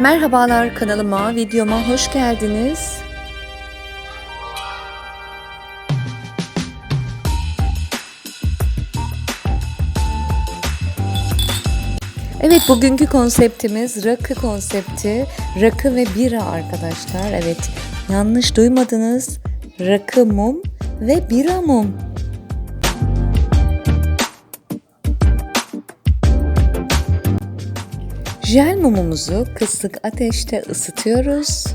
Merhabalar kanalıma, videoma hoş geldiniz. Evet bugünkü konseptimiz rakı konsepti. Rakı ve bira arkadaşlar. Evet yanlış duymadınız. Rakı mum ve bira mum. Jel mumumuzu kısık ateşte ısıtıyoruz.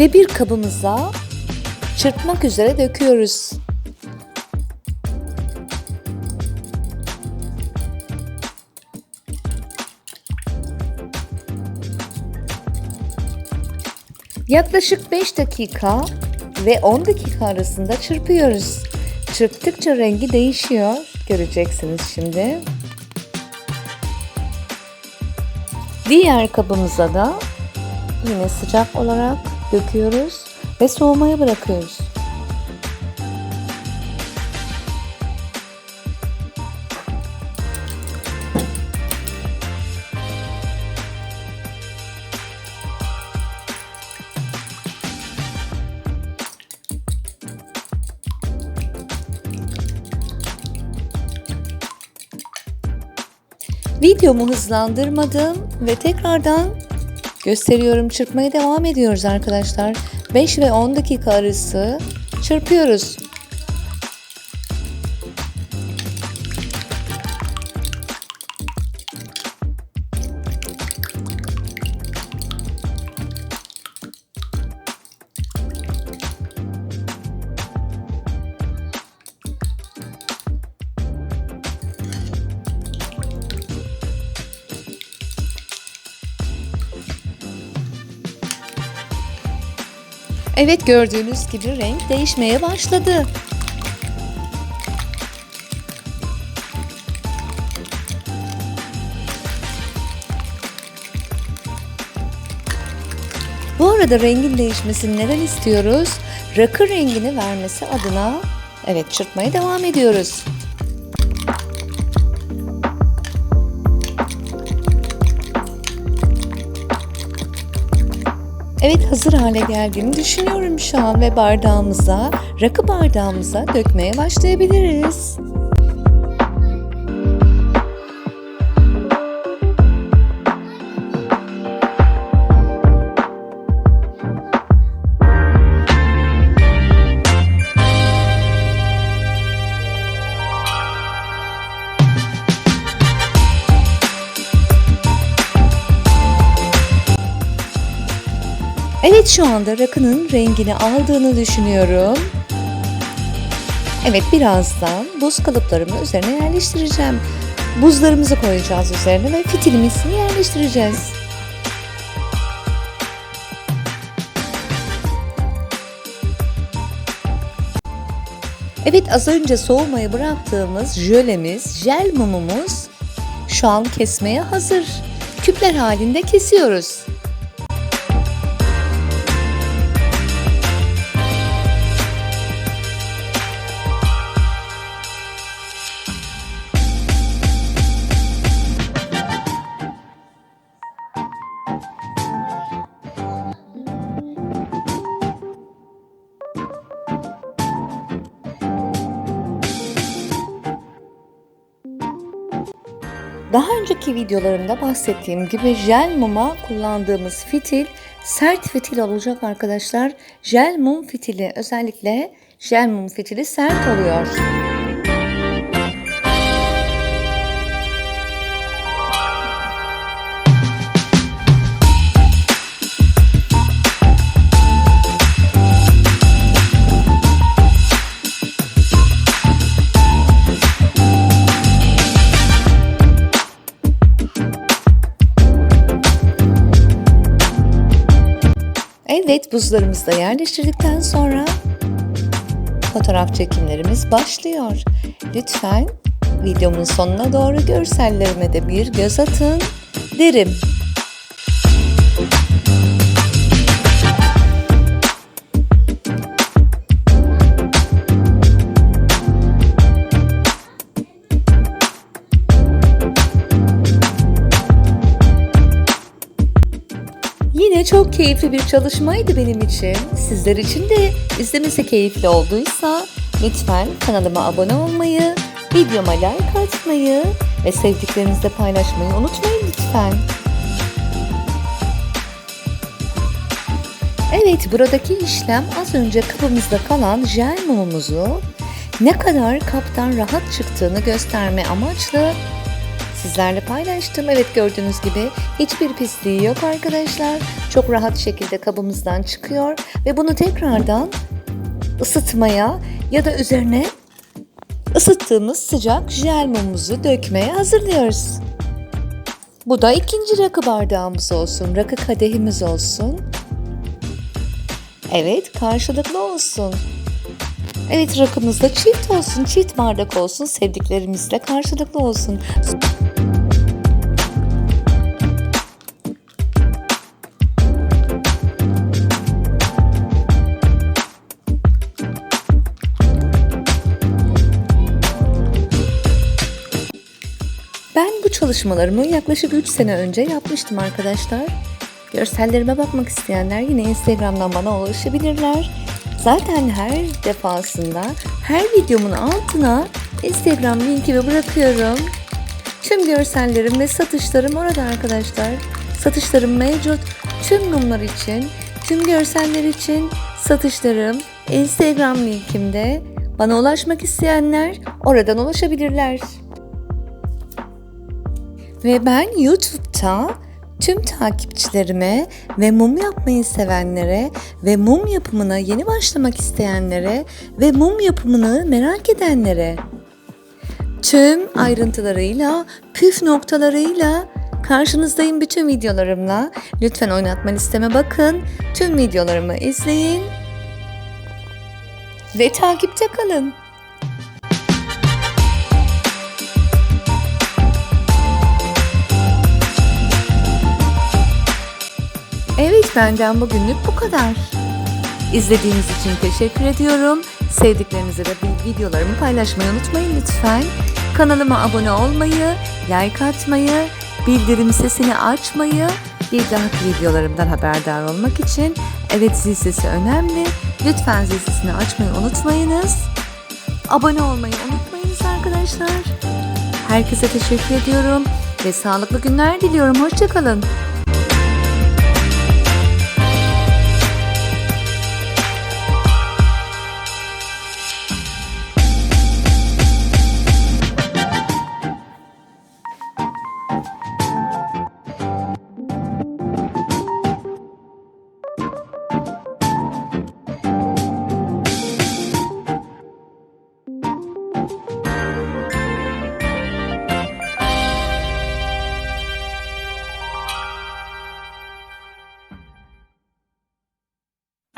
Ve bir kabımıza çırpmak üzere döküyoruz. Yaklaşık 5 dakika ve 10 dakika arasında çırpıyoruz. Çırptıkça rengi değişiyor. Göreceksiniz şimdi. Diğer kabımıza da yine sıcak olarak döküyoruz ve soğumaya bırakıyoruz. Videomu hızlandırmadım ve tekrardan gösteriyorum. Çırpmaya devam ediyoruz arkadaşlar. 5 ve 10 dakika arası çırpıyoruz. Evet gördüğünüz gibi renk değişmeye başladı. Bu arada rengin değişmesini neden istiyoruz? Rakı rengini vermesi adına evet çırpmaya devam ediyoruz. Evet hazır hale geldiğini düşünüyorum şu an ve bardağımıza, rakı bardağımıza dökmeye başlayabiliriz. Evet şu anda rakının rengini aldığını düşünüyorum. Evet birazdan buz kalıplarımı üzerine yerleştireceğim. Buzlarımızı koyacağız üzerine ve fitilimizi yerleştireceğiz. Evet az önce soğumaya bıraktığımız jölemiz, jel mumumuz şu an kesmeye hazır. Küpler halinde kesiyoruz. Daha önceki videolarımda bahsettiğim gibi jel muma kullandığımız fitil sert fitil olacak arkadaşlar. Jel mum fitili özellikle jel mum fitili sert oluyor. Evet buzlarımızı da yerleştirdikten sonra fotoğraf çekimlerimiz başlıyor. Lütfen videomun sonuna doğru görsellerime de bir göz atın derim. Yine çok keyifli bir çalışmaydı benim için. Sizler için de izlemesi keyifli olduysa lütfen kanalıma abone olmayı, videoma like atmayı ve sevdiklerinizle paylaşmayı unutmayın lütfen. Evet buradaki işlem az önce kabımızda kalan jel mumumuzu ne kadar kaptan rahat çıktığını gösterme amaçlı sizlerle paylaştım. Evet gördüğünüz gibi hiçbir pisliği yok arkadaşlar. Çok rahat şekilde kabımızdan çıkıyor ve bunu tekrardan ısıtmaya ya da üzerine ısıttığımız sıcak jel mumumuzu dökmeye hazırlıyoruz. Bu da ikinci rakı bardağımız olsun, rakı kadehimiz olsun. Evet, karşılıklı olsun. Evet, rakımız da çift olsun, çift bardak olsun, sevdiklerimizle karşılıklı olsun. Ben bu çalışmalarımı yaklaşık 3 sene önce yapmıştım arkadaşlar. Görsellerime bakmak isteyenler yine Instagram'dan bana ulaşabilirler. Zaten her defasında her videomun altına Instagram linkimi bırakıyorum. Tüm görsellerim ve satışlarım orada arkadaşlar. Satışlarım mevcut. Tüm mumlar için, tüm görseller için satışlarım Instagram linkimde. Bana ulaşmak isteyenler oradan ulaşabilirler. Ve ben YouTube'da tüm takipçilerime ve mum yapmayı sevenlere ve mum yapımına yeni başlamak isteyenlere ve mum yapımını merak edenlere tüm ayrıntılarıyla, püf noktalarıyla karşınızdayım bütün videolarımla. Lütfen oynatma listeme bakın. Tüm videolarımı izleyin ve takipte kalın. Benden bugünlük bu kadar. İzlediğiniz için teşekkür ediyorum. Sevdiklerinize de videolarımı paylaşmayı unutmayın lütfen. Kanalıma abone olmayı, like atmayı, bildirim sesini açmayı, bir dahaki videolarımdan haberdar olmak için evet zil sesi önemli. Lütfen zil sesini açmayı unutmayınız. Abone olmayı unutmayınız arkadaşlar. Herkese teşekkür ediyorum ve sağlıklı günler diliyorum. Hoşçakalın.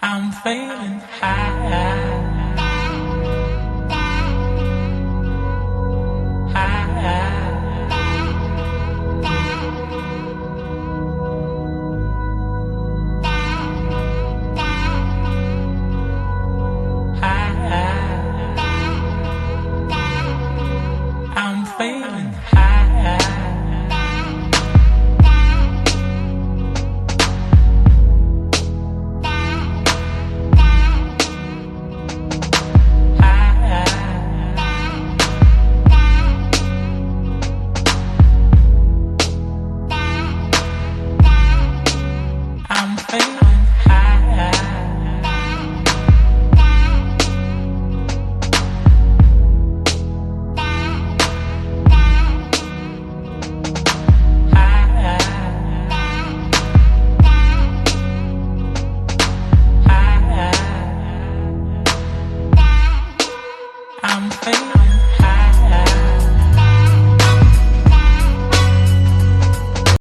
I'm feeling high.